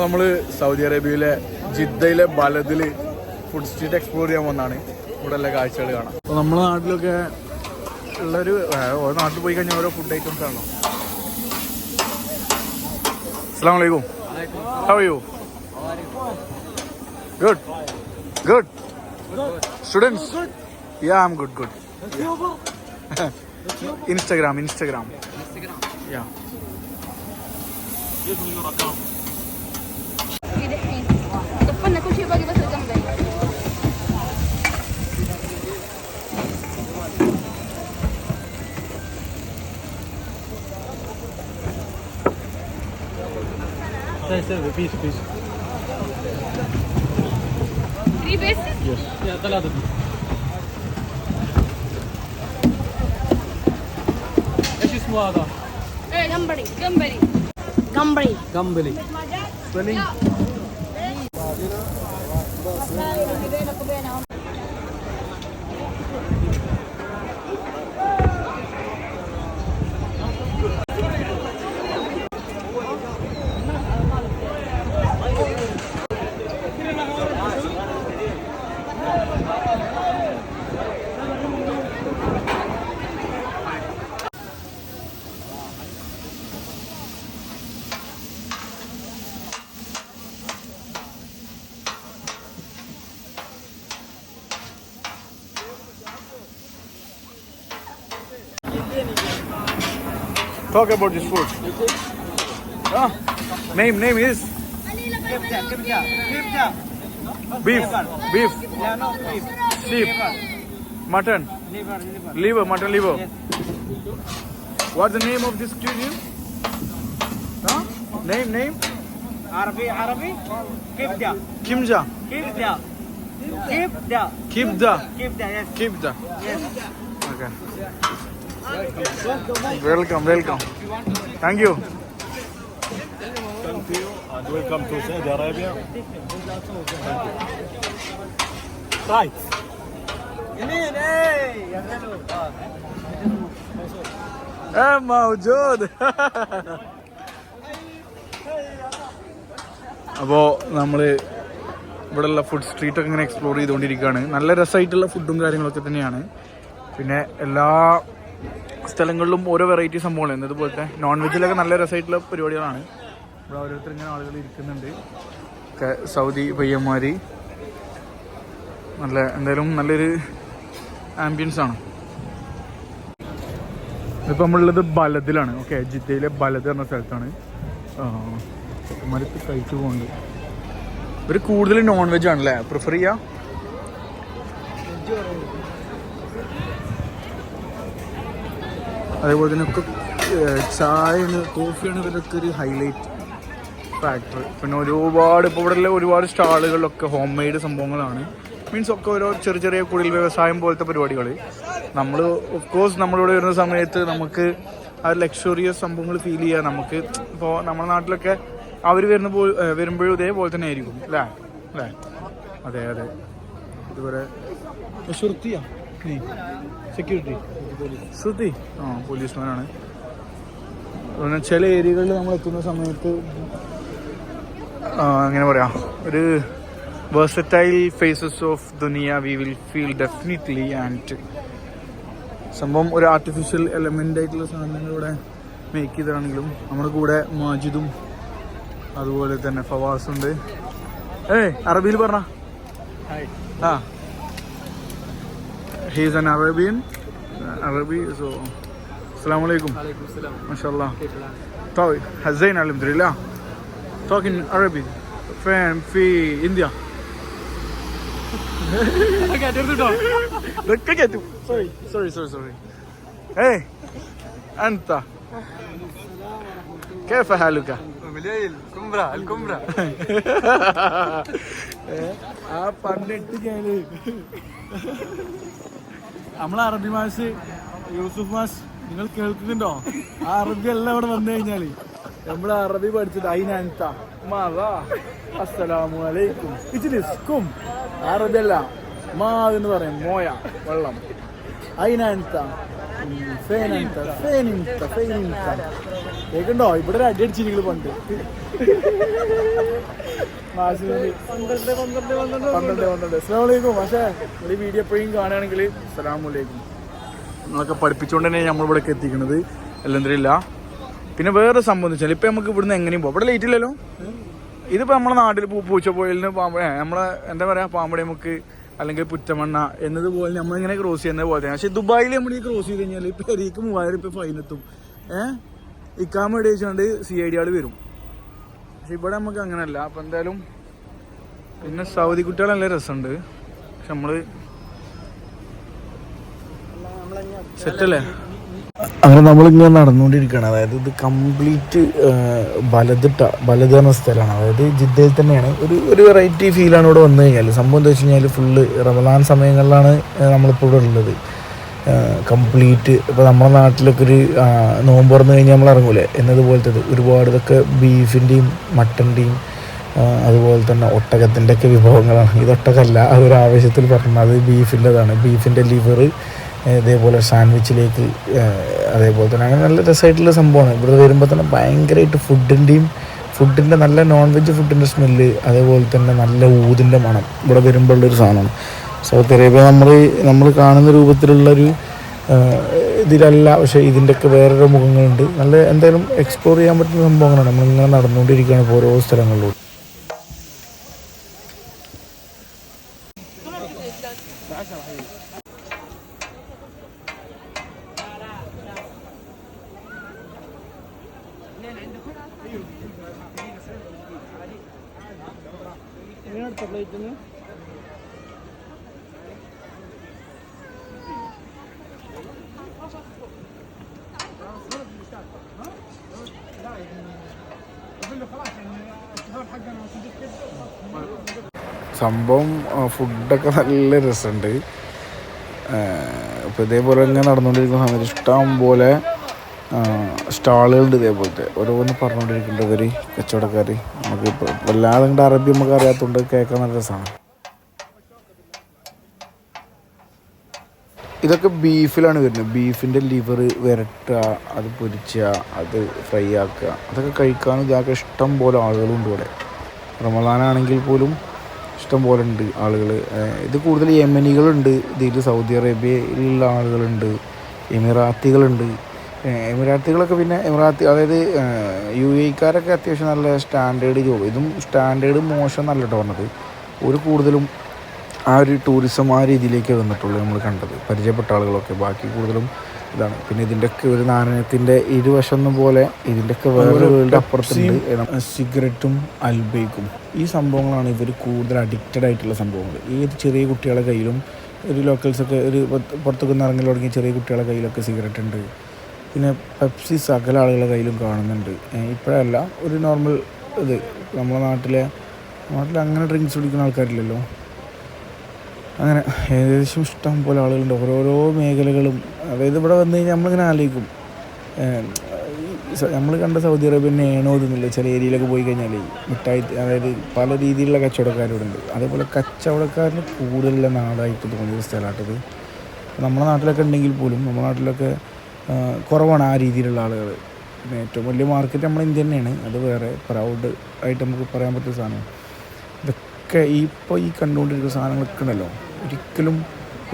നമ്മൾ സൗദി അറേബ്യയിലെ ജിദ്ദയിലെ ബലദിൽ ഫുഡ് സ്ട്രീറ്റ് എക്സ്പ്ലോർ ചെയ്യാൻ വന്നാണ്. ഇവിടെ എല്ലാ കാഴ്ചകൾ കാണാം അപ്പോൾ നമ്മുടെ നാട്ടിലൊക്കെ ഉള്ളൊരു ഓരോ നാട്ടിൽ പോയി കഴിഞ്ഞാൽ ഓരോ ഫുഡ് ഐറ്റംസ് ആണോ അസ്സാം വലൈക്കും how you good good students yeah I good good Instagram, Instagram. Instagram? Yeah. طفلنا كل شيء باقي بس الجمله سير بيس بيس 3 بيسز؟ يس ثلاثة بيس വാദ കമ്പളി കമ്പളി കമ്പളി spelling. talk about this food. Huh? Name, name is? Beef. Beef. Beef. Mutton. Liver, mutton liver. What's the name of this cuisine? Huh? Name, name? Arabi, Arabi? Kibda. Kimja. Kibda. Kibda. Kibda. Kibda, yes. Kibda. Yes. Okay. Welcome, welcome. Thank you. Thank you and welcome to Saudi Arabia. Right. يمين ايه يا غلو Eh, മൗജൂദ് അപ്പോൾ നമ്മൾ ഇവിടെയുള്ള food സ്ട്രീറ്റൊക്കെ ഇങ്ങനെ explore ചെയ്തുകൊണ്ടിരിക്കുകയാണ് നല്ല രസമായിട്ടുള്ള ഫുഡും കാര്യങ്ങളൊക്കെ തന്നെയാണ് പിന്നെ എല്ലാ സ്ഥലങ്ങളിലും ഓരോ വെറൈറ്റി സംഭവങ്ങളാണ് ഇതുപോലത്തെ നോൺ വെജിലൊക്കെ നല്ല രസമായിട്ടുള്ള പരിപാടികളാണ്. ഇവിടെ ഓരോരുത്തർ ഇങ്ങനെ ആളുകൾ ഇരിക്കുന്നുണ്ട്. സൗദി പയ്യന്മാർ നല്ല എന്തായാലും നല്ലൊരു ആംബിയൻസ് ആണ്. ഇപ്പം നമ്മളുള്ളത് ബലദിലാണ്. ഓക്കെ ജിദ്ദയിലെ ബലദ് എന്ന സ്ഥലത്താണ്. മരത്ത് കഴിച്ചു പോകുന്നുണ്ട് ഇവർ കൂടുതൽ നോൺ വെജ് ആണല്ലേ? പ്രിഫർ ചെയ്യാ? അതേപോലെ തന്നെ ഒക്കെ ചായയാണ് കോഫിയാണ് ഇവരൊക്കെ ഒരു ഹൈലൈറ്റ് ഫാക്ടർ പിന്നെ ഒരുപാട് ഇപ്പോൾ ഇവിടെ ഒരുപാട് സ്റ്റാളുകളിലൊക്കെ ഹോം മെയ്ഡ് സംഭവങ്ങളാണ്. മീൻസ് ഒക്കെ ഓരോ ചെറിയ ചെറിയ കുടിൽ വ്യവസായം പോലത്തെ പരിപാടികൾ നമ്മൾ ഓഫ് കോഴ്സ് നമ്മളിവിടെ വരുന്ന സമയത്ത് നമുക്ക് ആ ലക്ഷറിയസ് സംഭവങ്ങൾ ഫീൽ ചെയ്യാം നമുക്ക് ഇപ്പോൾ നമ്മുടെ നാട്ടിലൊക്കെ അവർ വരുന്ന പോ വരുമ്പോഴും ഇതേപോലെ തന്നെ ആയിരിക്കും അല്ലേ? അല്ലേ? അതെ അതെ. ഇതുവരെ ശ്രുതിയാ സെക്യൂരിറ്റി ശ്രുതി? ആ പോലീസ്മാനാണ്. പറഞ്ഞാൽ ചില ഏരിയകളിൽ നമ്മൾ എത്തുന്ന സമയത്ത് ആ, എങ്ങനെ പറയാ. ഒരു versatile faces of Duniya we will feel definitely and സംഭവം ഒരു ആർട്ടിഫിഷ്യൽ എലമെന്റ് ആയിട്ടുള്ള സാധനങ്ങൾ ഇവിടെ മേക്ക് ചെയ്തതാണെങ്കിലും നമ്മുടെ കൂടെ മാജിദും അതുപോലെ തന്നെ ഫവാസുണ്ട്. ഏയ് അറബിയിൽ പറഞ്ഞ? ആ. he is an Arabian, ما شاء الله كيف MashaAllah. طيب هزينا الحمد لله. Talking Arabic. فين في انديا؟ دققت سوري سوري سوري سوري. إيه انت كيف حالك؟ مليل كمبرة الكمبرة आप अपने നമ്മളെ അറബി മാഷ് യൂസുഫ് മാഷ് നിങ്ങൾ കേൾക്കുന്നുണ്ടോ? ആ അറബി എല്ലാം ഇവിടെ വന്നു കഴിഞ്ഞാൽ. നമ്മളെ അറബി പഠിച്ചത് അതിനനുത്ത അസ്സലാമു അലൈക്കും. അറബി അല്ല. മാ എന്ന് പറയും. മോയ വെള്ളം. ഫേനിന്ത കേൾക്കണ്ടോ ഇവിടെ ഒരു അടി അടിച്ചിരിക്കുന്നു പണ്ട്. പന്ത്രണ്ട് പന്ത്രണ്ട് പക്ഷേ വീഡിയോ എപ്പോഴും കാണുകയാണെങ്കിൽ നിങ്ങളൊക്കെ പഠിപ്പിച്ചുകൊണ്ട് തന്നെ നമ്മളിവിടെ എത്തിക്കുന്നത് അല്ലെന്തില്ല പിന്നെ വേറെ സംബന്ധിച്ചാൽ ഇപ്പൊ നമുക്ക് ഇവിടുന്ന് എങ്ങനെയും പോകാം ഇവിടെ ലേറ്റ് ഇല്ലല്ലോ? ഇതിപ്പോൾ നമ്മുടെ നാട്ടിൽ പൂ പൂച്ചപ്പോയിലിന് പാമ്പ നമ്മളെ എന്താ പറയാ പാമ്പടി നമുക്ക് അല്ലെങ്കിൽ പുറ്റമണ്ണ എന്നതുപോലെ നമ്മളിങ്ങനെ ക്രോസ് ചെയ്യുന്നത് പോലെ പക്ഷെ ദുബായിൽ നമ്മൾ ഈ ക്രോസ് ചെയ്ത് കഴിഞ്ഞാൽ ഇപ്പൊ പെരീക്ക് മൂവായിരം ഫൈൻ എത്തും. ഏഹ് ഇക്കാമ ഇടിച്ചുകൊണ്ട് സി ഐ ഡി ആൾ വരും. പക്ഷെ ഇവിടെ നമുക്ക് അങ്ങനെയല്ല അപ്പം എന്തായാലും പിന്നെ സൗദി കുട്ടികൾ നല്ല രസമുണ്ട് പക്ഷെ നമ്മൾ സെറ്റല്ലേ? അങ്ങനെ നമ്മളിങ്ങനെ നടന്നുകൊണ്ടിരിക്കുകയാണ്. അതായത് ഇത് കംപ്ലീറ്റ് ബലതിട്ട ബലത് എന്ന സ്ഥലമാണ്. അതായത് ജിദ്ദയിൽ തന്നെയാണ്. ഒരു ഒരു വെറൈറ്റി ഫീലാണ് ഇവിടെ വന്നു കഴിഞ്ഞാൽ സംഭവം എന്താ വെച്ച് കഴിഞ്ഞാൽ ഫുള്ള് റമദാൻ സമയങ്ങളിലാണ് നമ്മളിപ്പോൾ ഇവിടെ ഉള്ളത്. കംപ്ലീറ്റ് ഇപ്പോൾ നമ്മുടെ നാട്ടിലൊക്കെ ഒരു നോമ്പ് തുറന്നു കഴിഞ്ഞാൽ നമ്മൾ ഇറങ്ങൂലേ? എന്നതുപോലത്തത്. ഒരുപാട് ഇതൊക്കെ ബീഫിന്റെയും മട്ടന്റെയും അതുപോലെ തന്നെ ഒട്ടകത്തിന്റെ ഒക്കെ വിഭവങ്ങളാണ് ഇതൊട്ടകല്ല ആ ഒരു ആവശ്യത്തിൽ പറഞ്ഞത് ബീഫിന്റെതാണ് ബീഫിന്റെ ലിവർ ഇതേപോലെ സാൻഡ്വിച്ചിലേക്ക് അതേപോലെ തന്നെ അങ്ങനെ നല്ല രസമായിട്ടുള്ള സംഭവമാണ്. ഇവിടെ വരുമ്പോൾ തന്നെ ഭയങ്കരമായിട്ട് ഫുഡിന്റെയും ഫുഡിന്റെ നല്ല നോൺ വെജ് ഫുഡിന്റെ സ്മെല്ല് അതേപോലെ തന്നെ നല്ല ഊതിന്റെ മണം. ഇവിടെ വരുമ്പോഴുള്ളൊരു സാധനമാണ്. സൗദി അറേബ്യ നമ്മൾ നമ്മൾ കാണുന്ന രൂപത്തിലുള്ളൊരു ഇതിലല്ല പക്ഷേ ഇതിന്റെയൊക്കെ വേറൊരു മുഖങ്ങളുണ്ട്. നല്ല എന്തായാലും എക്സ്പ്ലോർ ചെയ്യാൻ പറ്റുന്ന സംഭവങ്ങളാണ്. നമ്മളിങ്ങനെ നടന്നുകൊണ്ടിരിക്കുകയാണ് ഇപ്പോൾ ഓരോ സ്ഥലങ്ങളിലൂടെ സംഭവം ഫുഡൊക്കെ നല്ല രസമുണ്ട്. ഇപ്പോൾ ഇതേപോലെ ഇങ്ങനെ നടന്നുകൊണ്ടിരിക്കുന്ന സമയത്ത് ഇഷ്ടം പോലെ സ്റ്റാളുകളുണ്ട് ഇതേപോലത്തെ. ഓരോന്ന് പറഞ്ഞുകൊണ്ടിരിക്കുന്നുണ്ട് ഇവർ കച്ചവടക്കാർ നമുക്ക് വല്ലാതെ അറബി നമുക്ക് അറിയാത്തതുകൊണ്ട് കേൾക്കാൻ നല്ല രസമാണ് ഇതൊക്കെ ബീഫിലാണ് വരുന്നത്. ബീഫിന്റെ ലിവർ വരട്ടുക അത് പൊരിച്ചുക അത് ഫ്രൈ ആക്കുക. അതൊക്കെ കഴിക്കാനും ഇതൊക്കെ ഇഷ്ടം പോലെ ആളുകളുണ്ട് ഇവിടെ. റമദാനാണെങ്കിൽ പോലും ഇഷ്ടം പോലെ ഉണ്ട് ആളുകൾ ഇത് കൂടുതൽ യമനികളുണ്ട് ഇതിൽ സൗദി അറേബ്യയിലുള്ള ആളുകളുണ്ട് എമിറാത്തികളുണ്ട്. എമിറാത്തികളൊക്കെ പിന്നെ എമിറാത്തി അതായത് യു എക്കാരൊക്കെ അത്യാവശ്യം നല്ല സ്റ്റാൻഡേർഡ് ജോബ് ഇതും സ്റ്റാൻഡേർഡ് മോശം നല്ല കേട്ടോ പറഞ്ഞത്. ഒരു കൂടുതലും ആ ഒരു ടൂറിസം ആ രീതിയിലേക്ക് വന്നിട്ടുള്ളൂ നമ്മൾ കണ്ടത്. പരിചയപ്പെട്ട ആളുകളൊക്കെ. ബാക്കി കൂടുതലും ഇതാണ്. പിന്നെ ഇതിന്റെയൊക്കെ ഒരു നാണയത്തിന്റെ ഇരുവശം പോലെ ഇതിന്റെയൊക്കെ വേറെ വേൾഡ് അപ്പുറത്തുണ്ട്. സിഗരറ്റും അൽബൈക്കും. ഈ സംഭവങ്ങളാണ് ഇവർ കൂടുതൽ അഡിക്റ്റഡ് ആയിട്ടുള്ള സംഭവങ്ങൾ. ഏത് ചെറിയ കുട്ടികളുടെ കയ്യിലും ഒരു ലോക്കൽസൊക്കെ ഒരു പുറത്ത് പുറത്തൊക്കെ ഇറങ്ങി തുടങ്ങിയ ചെറിയ കുട്ടികളുടെ കയ്യിലൊക്കെ സിഗരറ്റ് ഉണ്ട്. പിന്നെ പെപ്സി സകല ആളുകളുടെ കയ്യിലും കാണുന്നുണ്ട്. ഇപ്പോഴല്ല. ഒരു നോർമൽ ഇത്. നമ്മുടെ നാട്ടിലെ നാട്ടിൽ അങ്ങനെ ഡ്രിങ്ക്സ് കുടിക്കുന്ന ആൾക്കാരില്ലല്ലോ. അങ്ങനെ ഏകദേശം ഇഷ്ടം പോലെ ആളുകളുണ്ട്. ഓരോരോ മേഖലകളും അതായത് ഇവിടെ വന്നു കഴിഞ്ഞാൽ നമ്മളിങ്ങനെ ആലോചിക്കും. നമ്മൾ കണ്ട സൗദി അറേബ്യ ഏണോ ഇതൊന്നുമില്ല. ചില ഏരിയയിലൊക്കെ പോയി കഴിഞ്ഞാൽ മിഠായി അതായത് പല രീതിയിലുള്ള കച്ചവടക്കാരിവിടെ ഉണ്ട് അതേപോലെ കച്ചവടക്കാരന് കൂടുതലുള്ള നാടായിട്ട് തോന്നിയ സ്ഥലമായിട്ടത് നമ്മുടെ നാട്ടിലൊക്കെ ഉണ്ടെങ്കിൽ പോലും നമ്മുടെ നാട്ടിലൊക്കെ കുറവാണ് ആ രീതിയിലുള്ള ആളുകൾ ഏറ്റവും വലിയ മാർക്കറ്റ് നമ്മൾ ഇന്ത്യ തന്നെയാണ്. അത് വേറെ പ്രൗഡ് ആയിട്ട് നമുക്ക് പറയാൻ പറ്റുന്ന സാധനം ഇതൊക്കെ ഇപ്പോൾ ഈ കണ്ടുകൊണ്ടിരിക്കുന്ന സാധനങ്ങളൊക്കെ ഉണ്ടല്ലോ. ഒരിക്കലും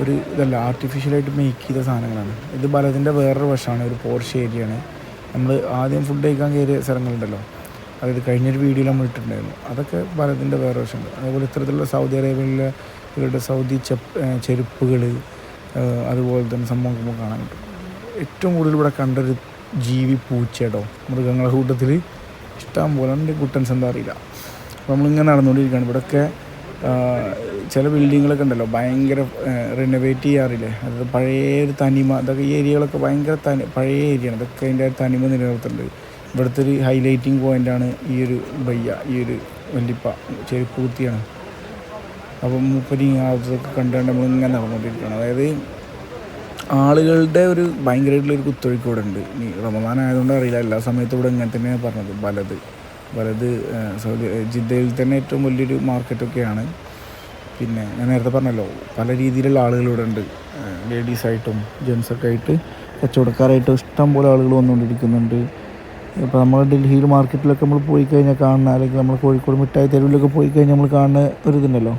ഒരു ഇതല്ല ആർട്ടിഫിഷ്യലായിട്ട് മേക്ക് ചെയ്ത സാധനങ്ങളാണ്. ഇത് ബലത്തിന്റെ വേറൊരു വശമാണ് ഒരു പോർഷ് ഏരിയയാണ്. നമ്മൾ ആദ്യം ഫുഡ് കഴിക്കാൻ കയറിയ സ്ഥലങ്ങളുണ്ടല്ലോ. അതായത് കഴിഞ്ഞൊരു വീഡിയോയിൽ നമ്മൾ ഇട്ടിട്ടുണ്ടായിരുന്നു. അതൊക്കെ ബലത്തിന്റെ വേറെ വശമുണ്ട്. അതേപോലെ ഇത്തരത്തിലുള്ള സൗദി അറേബ്യയിലെ ഇവരുടെ സൗദി ചെരുപ്പുകൾ അതുപോലെ തന്നെ സംഭവം നമുക്ക് കാണാൻ കിട്ടും ഏറ്റവും കൂടുതൽ ഇവിടെ കണ്ടൊരു ജീവി പൂച്ചേട്ടോ മൃഗങ്ങളുടെ കൂട്ടത്തിൽ ഇഷ്ടം പോലെ കുട്ടൻസ് എന്താ അറിയില്ല. നമ്മളിങ്ങനെ നടന്നുകൊണ്ടിരിക്കുകയാണ്. ഇവിടെയൊക്കെ ചില ബിൽഡിങ്ങുകളൊക്കെ ഉണ്ടല്ലോ ഭയങ്കര റിനോവേറ്റ് ചെയ്യാറില്ലേ? അതായത് പഴയ ഒരു തനിമ അതൊക്കെ ഈ ഏരിയകളൊക്കെ ഭയങ്കര തനി പഴയ ഏരിയയാണ് അതൊക്കെ അതിന്റെ തനിമ നിലനിർത്തുന്നുണ്ട്. ഇവിടുത്തെ ഒരു ഹൈലൈറ്റിംഗ് പോയിന്റാണ് ഈ ഒരു ബയ്യ ഈ ഒരു വല്ലിപ്പ ചെരുപ്പ് കുത്തിയാണ്. അപ്പം മൂപ്പരി അതൊക്കെ കണ്ടുകൊണ്ട് നമ്മളിങ്ങനെ നടന്നുകൊണ്ടിരിക്കുകയാണ്. അതായത് ആളുകളുടെ ഒരു ഭയങ്കരമായിട്ടുള്ള ഒരു കുത്തൊഴുക്ക് ഇവിടെ ഉണ്ട്. ഇനി റമദാൻ ആയതുകൊണ്ട് അറിയില്ല. എല്ലാ സമയത്തും ഇവിടെ ഇങ്ങനെ തന്നെയാണ് പറഞ്ഞത്. വലത് വലത് സൗദി ജിദ്ദയിൽ തന്നെ ഏറ്റവും വലിയൊരു മാർക്കറ്റൊക്കെയാണ് പിന്നെ ഞാൻ നേരത്തെ പറഞ്ഞല്ലോ പല രീതിയിലുള്ള ആളുകൾ ഇവിടെ ഉണ്ട്. ലേഡീസായിട്ടും ജെൻസൊക്കെ ആയിട്ട് കച്ചവടക്കാരായിട്ടും ഇഷ്ടം പോലെ ആളുകൾ വന്നുകൊണ്ടിരിക്കുന്നുണ്ട്. ഇപ്പോൾ നമ്മൾ ഡൽഹിയിൽ മാർക്കറ്റിലൊക്കെ നമ്മൾ പോയി കഴിഞ്ഞാൽ കാണുന്ന അല്ലെങ്കിൽ നമ്മൾ കോഴിക്കോട് മിഠായി തെരുവിലൊക്കെ പോയി കഴിഞ്ഞാൽ നമ്മൾ കാണുന്ന ഒരു ഇതുണ്ടല്ലോ.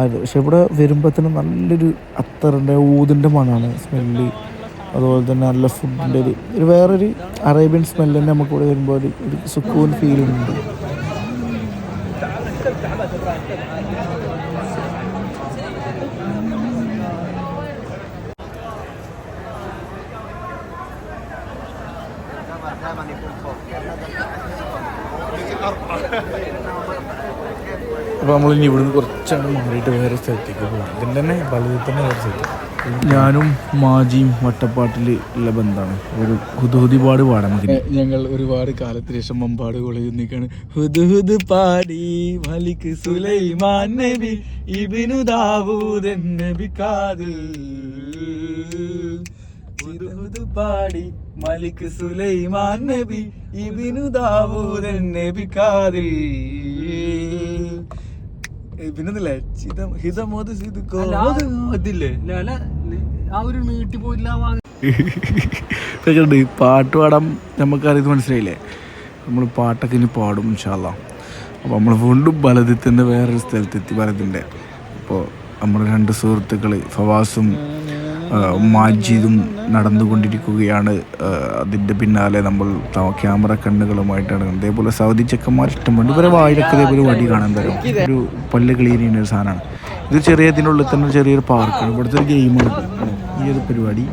അത് പക്ഷെ ഇവിടെ വരുമ്പോൾ തന്നെ നല്ലൊരു അത്തറിന്റെ ഊതിന്റെ മണമാണ് സ്മെല്ല് അതുപോലെ തന്നെ നല്ല ഫുഡിന്റെ ഒരു ഒരു വേറൊരു അറേബ്യൻ സ്മെല്ല് തന്നെ നമുക്ക് ഇവിടെ വരുമ്പോൾ ഒരു ഒരു സുക്കൂൻ ഫീൽ അപ്പോൾ നമ്മൾ ഇനി ഇവിടുന്ന് കുറച്ചാണ് മാറിയിട്ട് വേറെ സ്ഥലത്തേക്ക് പോകും ഇതിന്റെ തന്നെ പലതിൽ തന്നെ വേറെ സ്ഥലത്ത്. ഞാനും മാജിയും വട്ടപ്പാട്ടിൽ ഉള്ള ബന്ധമാണ് ഒരു ഹുദുഹുദി പാട് പാടാൻ ഞങ്ങൾ ഒരുപാട് കാലത്തിന് ശേഷം മമ്പാട് കോളേജിൽ ഹുദുഹുദ് പാടി മലിക് സുലൈമാൻ നബി ഇബിനു ദാവൂദ് നബി കാതിൽ. ഹുദുഹുദ് പാടി മലിക് സുലൈമാൻ നബി ഇബിനു ദാവൂദ് നബി കാതിൽ. പിന്നൊന്നില്ലേ ഹിതമോദ് ഇതില്ലേ? ലല ആ ഒരു നീട്ടി പോയില്ല വാങ്ങി പാട്ട് പാടാൻ നമുക്കറിയത് മനസ്സിലായില്ലേ? നമ്മൾ പാട്ടൊക്കെ ഇനി പാടും ഇൻഷാല്ല അപ്പോൾ നമ്മൾ വീണ്ടും ബലദിത്തിന്റെ വേറൊരു സ്ഥലത്തെത്തി ബലദിന്റെ അപ്പോൾ നമ്മുടെ രണ്ട് സുഹൃത്തുക്കൾ ഫവാസും മാജിദും നടന്നുകൊണ്ടിരിക്കുകയാണ്. അതിന്റെ പിന്നാലെ നമ്മൾ ക്യാമറ കണ്ണുകളുമായിട്ടാണ്. അതേപോലെ സൗദി ചെക്കന്മാർ ഇഷ്ടമുണ്ട് ഇവരെ വായിലൊക്കെ ഇതേപോലെ വടി കാണാൻ തരും. ഒരു പല്ല് ക്ലീൻ ചെയ്യുന്ന ഒരു സാധനമാണ്. ഇത് ചെറിയ ഇതിനുള്ളിൽ തന്നെ ചെറിയൊരു പാർക്കാണ്. ഇവിടുത്തെ ഒരു ഗെയിമാണ് ഈ ഒരു പരിപാടി.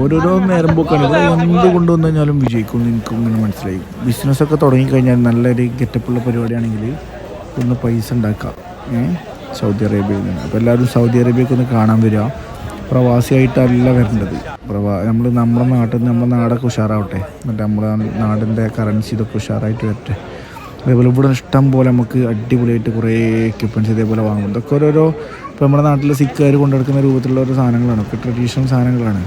ഓരോരോ നേരം പോക്കാണ് എന്ത് കൊണ്ടുവന്നു കഴിഞ്ഞാലും വിജയിക്കും എനിക്ക് ഇങ്ങനെ മനസ്സിലായി. ബിസിനസ്സൊക്കെ തുടങ്ങിക്കഴിഞ്ഞാൽ നല്ലൊരു ഗെറ്റപ്പുള്ള പരിപാടിയാണെങ്കിൽ ഒന്ന് പൈസ ഉണ്ടാക്കാം. സൗദി അറേബ്യയിൽ നിന്ന്. അപ്പോൾ എല്ലാവരും സൗദി അറേബ്യക്കൊന്ന് കാണാൻ വരിക. പ്രവാസിയായിട്ടല്ല വരേണ്ടത്. പ്രവാ നമ്മൾ നമ്മുടെ നാട്ടിൽ നിന്ന് നമ്മുടെ നാടൊക്കെ ഉഷാറാവട്ടെ. എന്നിട്ട് നമ്മുടെ നാടിന്റെ കറൻസി ഇതൊക്കെ ഉഷാറായിട്ട് വരട്ടെ. അതേപോലെ ഇവിടെ ഇഷ്ടം പോലെ നമുക്ക് അടിപൊളിയായിട്ട് കുറേ എക്യുപ്മെന്റ്സ് ഇതേപോലെ വാങ്ങും. ഇതൊക്കെ ഓരോരോ ഇപ്പോൾ നമ്മുടെ നാട്ടിൽ സിക്കുകാർ കൊണ്ടെടുക്കുന്ന രൂപത്തിലുള്ള ഓരോ സാധനങ്ങളാണ്. ഒക്കെ ട്രഡീഷണൽ സാധനങ്ങളാണ്.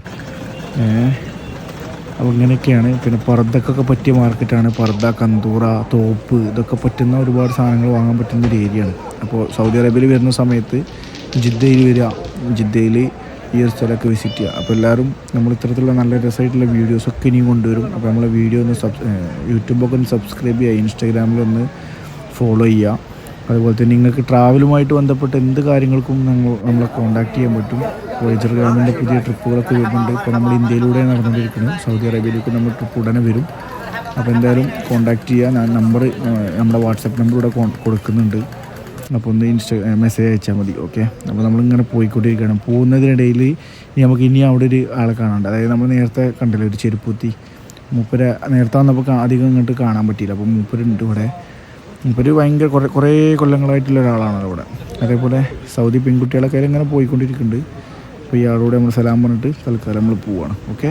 അപ്പോൾ ഇങ്ങനെയൊക്കെയാണ്. പിന്നെ പർദ്ദക്കൊക്കെ പറ്റിയ മാർക്കറ്റാണ് പർദ്ദ കന്തൂറ തോപ്പ് ഇതൊക്കെ പറ്റുന്ന ഒരുപാട് സാധനങ്ങൾ വാങ്ങാൻ പറ്റുന്ന ഒരു ഏരിയയാണ് അപ്പോൾ സൗദി അറേബ്യയിൽ വരുന്ന സമയത്ത് ജിദ്ദയിൽ വരിക. ജിദ്ദയിൽ ഈ ഒരു സ്ഥലമൊക്കെ വിസിറ്റ് ചെയ്യുക. അപ്പോൾ എല്ലാവരും നമ്മൾ ഇത്തരത്തിലുള്ള നല്ല രസമായിട്ടുള്ള വീഡിയോസൊക്കെ ഇനിയും കൊണ്ടുവരും. അപ്പോൾ നമ്മളെ വീഡിയോ ഒന്ന് സബ് യൂട്യൂബൊക്കെ ഒന്ന് സബ്സ്ക്രൈബ് ചെയ്യുക. ഇൻസ്റ്റാഗ്രാമിലൊന്ന് ഫോളോ ചെയ്യുക. അതുപോലെ തന്നെ നിങ്ങൾക്ക് ട്രാവലുമായിട്ട് ബന്ധപ്പെട്ട് എന്ത് കാര്യങ്ങൾക്കും നിങ്ങൾ നമ്മളെ കോൺടാക്ട് ചെയ്യാൻ പറ്റും. വോയേജർ ഗവൺമെന്റ് പുതിയ ട്രിപ്പുകളൊക്കെ വരുന്നുണ്ട്. ഇപ്പോൾ നമ്മൾ ഇന്ത്യയിലൂടെ നടന്നുകൊണ്ടിരിക്കുന്നത്. സൗദി അറേബ്യയിലേക്ക് നമ്മൾ ട്രിപ്പ് ഉടനെ വരും. അപ്പോൾ എന്തായാലും കോൺടാക്ട് ചെയ്യുക. ഞാൻ നമ്പർ നമ്മുടെ വാട്സപ്പ് നമ്പർ ഇവിടെ കൊടുക്കുന്നുണ്ട്. അപ്പോൾ ഒന്ന് ഇൻസ്റ്റ മെസ്സേജ് അയച്ചാൽ മതി ഓക്കെ അപ്പോൾ നമ്മളിങ്ങനെ പോയിക്കൊണ്ടിരിക്കുകയാണ്. പോകുന്നതിനിടയിൽ ഇനി നമുക്ക് ഇനി അവിടെ ഒരു ആളെ കാണാണ്ട് അതായത് നമ്മൾ നേരത്തെ കണ്ടല്ലോ ഒരു ചെരുപ്പൂത്തി മൂപ്പര നേരത്തെ വന്നപ്പോൾ അധികം ഇങ്ങോട്ട് കാണാൻ പറ്റിയില്ല. അപ്പോൾ മൂപ്പരുണ്ട് ഇവിടെ. മൂപ്പര് ഭയങ്കര കുറേ കുറേ കൊല്ലങ്ങളായിട്ടുള്ള ഒരാളാണല്ലോ ഇവിടെ. അതേപോലെ സൗദി പെൺകുട്ടികളൊക്കെ ഇങ്ങനെ പോയിക്കൊണ്ടിരിക്കുന്നുണ്ട്. അപ്പോൾ ഇയാളോട് നമ്മൾ സലാം പറഞ്ഞിട്ട് തൽക്കാലം നമ്മൾ പോവുകയാണ് ഓക്കെ